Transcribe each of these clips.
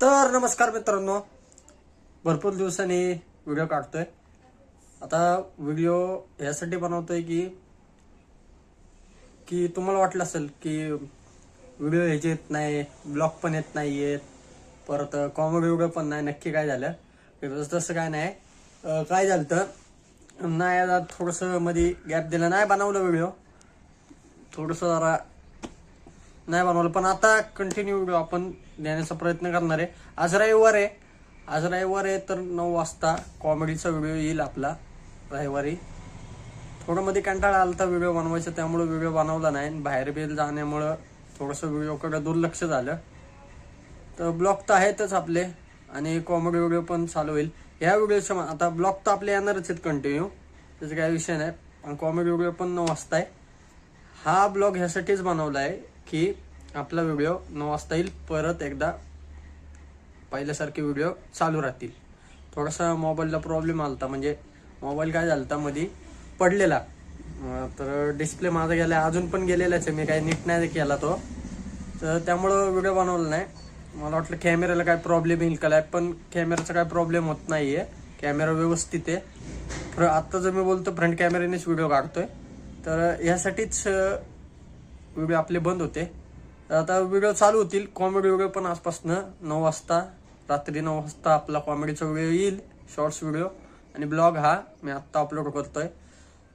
तर नमस्कार मित्रांनो. भरपूर दिवसांनी व्हिडिओ काढतोय. आता व्हिडिओ यासाठी बनवतोय की की तुम्हाला वाटलं असेल की व्हिडिओ ह्याचे येत नाही ब्लॉग पण येत नाही आहेत परत कॉमेडी व्हिडिओ पण नाही नक्की काय झालं? तसं तसं काय नाही. काय झालं तर नाही आता थोडंसं मध्ये गॅप दिला. नाही बनवलं व्हिडिओ थोडंसं जरा नाही बनवलं. पण आता कंटिन्यू व्हिडिओ आपण देण्याचा प्रयत्न करणार आहे. आज रविवार आहे. आज रविवार आहे तर नऊ वाजता कॉमेडीचा व्हिडिओ येईल आपला. रविवारी. थोडं मध्ये कंटाळा आला तर व्हिडिओ बनवायचा त्यामुळे व्हिडिओ बनवला नाही. बाहेर बिल जाण्यामुळं थोडंसं व्हिडिओकडे दुर्लक्ष झालं. तर ब्लॉग तर आहेतच आपले. आणि कॉमेडी व्हिडिओ पण चालू होईल. ह्या व्हिडिओच्या आता ब्लॉग तर आपले येणारच आहेत कंटिन्यू त्याचा काही विषय नाही. पण कॉमेडी व्हिडिओ पण नऊ वाजता आहे. हा ब्लॉग ह्यासाठीच बनवला आहे. की आपला व्हिडिओ नऊ वाजता येईल परत एकदा पहिल्यासारखे व्हिडिओ चालू राहतील. थोडासा मोबाईलला प्रॉब्लेम आला होता म्हणजे मोबाईल काय झाला होता मध्ये पडलेला तर डिस्प्ले माझा गेला अजून पण गेलेलाच आहे मी काही नीट नाही केला तो. तर त्यामुळं व्हिडिओ बनवला नाही. मला वाटलं कॅमेऱ्याला काय प्रॉब्लेम येईल का पण कॅमेराचा काय प्रॉब्लेम होत नाहीये. कॅमेरा व्यवस्थित आहे. तर आत्ता जर मी बोलतो फ्रंट कॅमेऱ्यानेच व्हिडिओ काढतोय. तर यासाठीच व्हिडिओ आपले बंद होते. तर आता व्हिडिओ चालू होतील. कॉमेडी व्हिडिओ पण आजपासून नऊ वाजता रात्री नऊ वाजता आपला कॉमेडीचा व्हिडिओ येईल. शॉर्ट्स व्हिडिओ आणि ब्लॉग हा मी आत्ता अपलोड करतोय.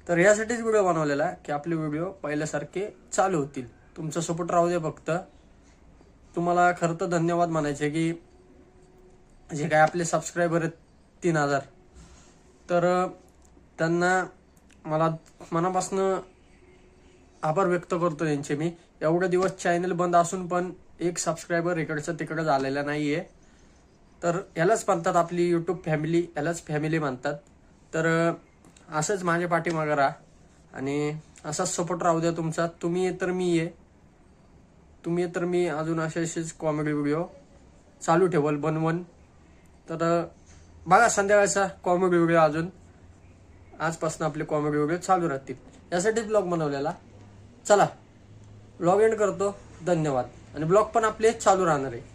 तर यासाठीच व्हिडिओ बनवलेला आहे की आपले व्हिडिओ पहिल्यासारखे चालू होतील. तुमचा सपोर्ट राहू दे फक्त. तुम्हाला खरं तर धन्यवाद म्हणायचे की जे काय आपले सबस्क्रायबर आहेत तीन हजार. तर त्यांना मला मनापासनं आभार व्यक्त करतो त्यांचे मी. एवढे दिवस चॅनल बंद असून पण एक सबस्क्रायबर इकडचं तिकडं झालेला आहे तर यालाच म्हणतात आपली यूट्यूब फॅमिली यालाच फॅमिली म्हणतात. तर असंच माझ्या पाठीमागं राहा. आणि असाच सपोर्ट राहू द्या तुमचा. तुम्ही ये तर मी ये तुम्ही ये तर मी. अजून असे असेच कॉमेडी व्हिडिओ चालू ठेवल बनवन तर बघा संध्याकाळचा कॉमेडी व्हिडिओ अजून. आजपासून आपले कॉमेडी व्हिडिओ चालू राहतील. यासाठी ब्लॉग बनवलेला. चला ब्लॉग एंड करतो. धन्यवाद. आणि ब्लॉग पण आपले चालू राहणार आहे.